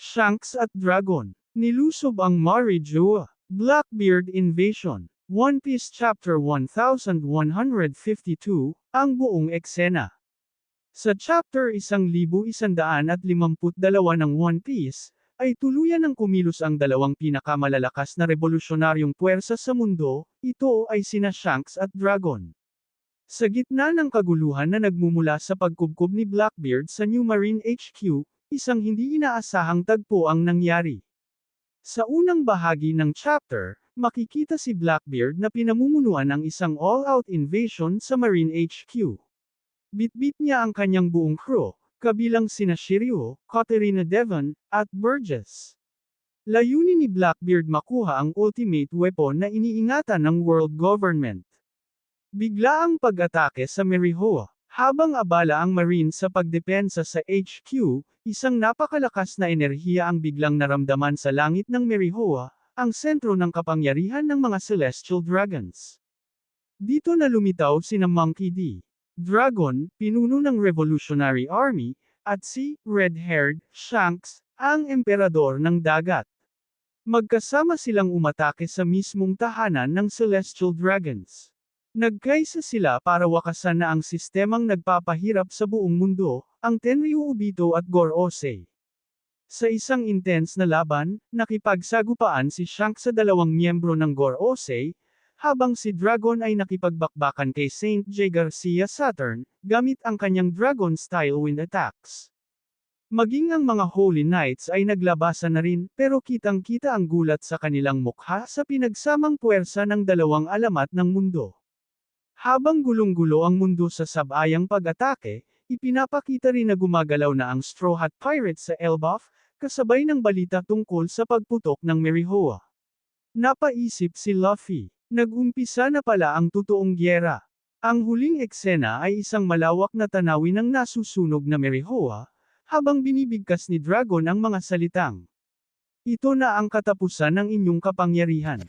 Shanks at Dragon. Nilusob ang Marijoa. Blackbeard Invasion. One Piece Chapter 1152, ang buong eksena. Sa chapter 1152 ng One Piece, ay tuluyan ng kumilos ang dalawang pinakamalalakas na revolusyonaryong puwersa sa mundo, ito ay sina Shanks at Dragon. Sa gitna ng kaguluhan na nagmumula sa pagkubkob ni Blackbeard sa New Marine HQ, isang hindi inaasahang tagpo ang nangyari. Sa unang bahagi ng chapter, makikita si Blackbeard na pinamumunuan ng isang all-out invasion sa Marine HQ. Bitbit niya ang kanyang buong crew, kabilang sina Shiryu, Katerina Devon, at Burgess. Layunin ni Blackbeard makuha ang ultimate weapon na iniingatan ng world government. Bigla ang pag-atake sa Merihoa. Habang abala ang Marine sa pagdepensa sa HQ, isang napakalakas na enerhiya ang biglang naramdaman sa langit ng Merihoa, ang sentro ng kapangyarihan ng mga Celestial Dragons. Dito na lumitaw sina Monkey D. Dragon, pinuno ng Revolutionary Army, at si Red-Haired Shanks, ang emperador ng dagat. Magkasama silang umatake sa mismong tahanan ng Celestial Dragons. Nagkaisa sila para wakasan na ang sistemang nagpapahirap sa buong mundo, ang Tenryu Ubito at Gorosei. Sa isang intense na laban, nakipagsagupaan si Shanks sa dalawang miyembro ng Gorosei, habang si Dragon ay nakipagbakbakan kay Saint J. Garcia Saturn, gamit ang kanyang Dragon-style wind attacks. Maging ang mga Holy Knights ay naglabasan na rin, pero kitang-kita ang gulat sa kanilang mukha sa pinagsamang puwersa ng dalawang alamat ng mundo. Habang gulong-gulo ang mundo sa sabayang pag-atake, ipinapakita rin na gumagalaw na ang Straw Hat Pirates sa Elbaf, kasabay ng balita tungkol sa pagputok ng Merihoa. Napaisip si Luffy. Nag-umpisa na pala ang totoong gyera. Ang huling eksena ay isang malawak na tanawin ng nasusunog na Merihoa, habang binibigkas ni Dragon ang mga salitang. Ito na ang katapusan ng inyong kapangyarihan.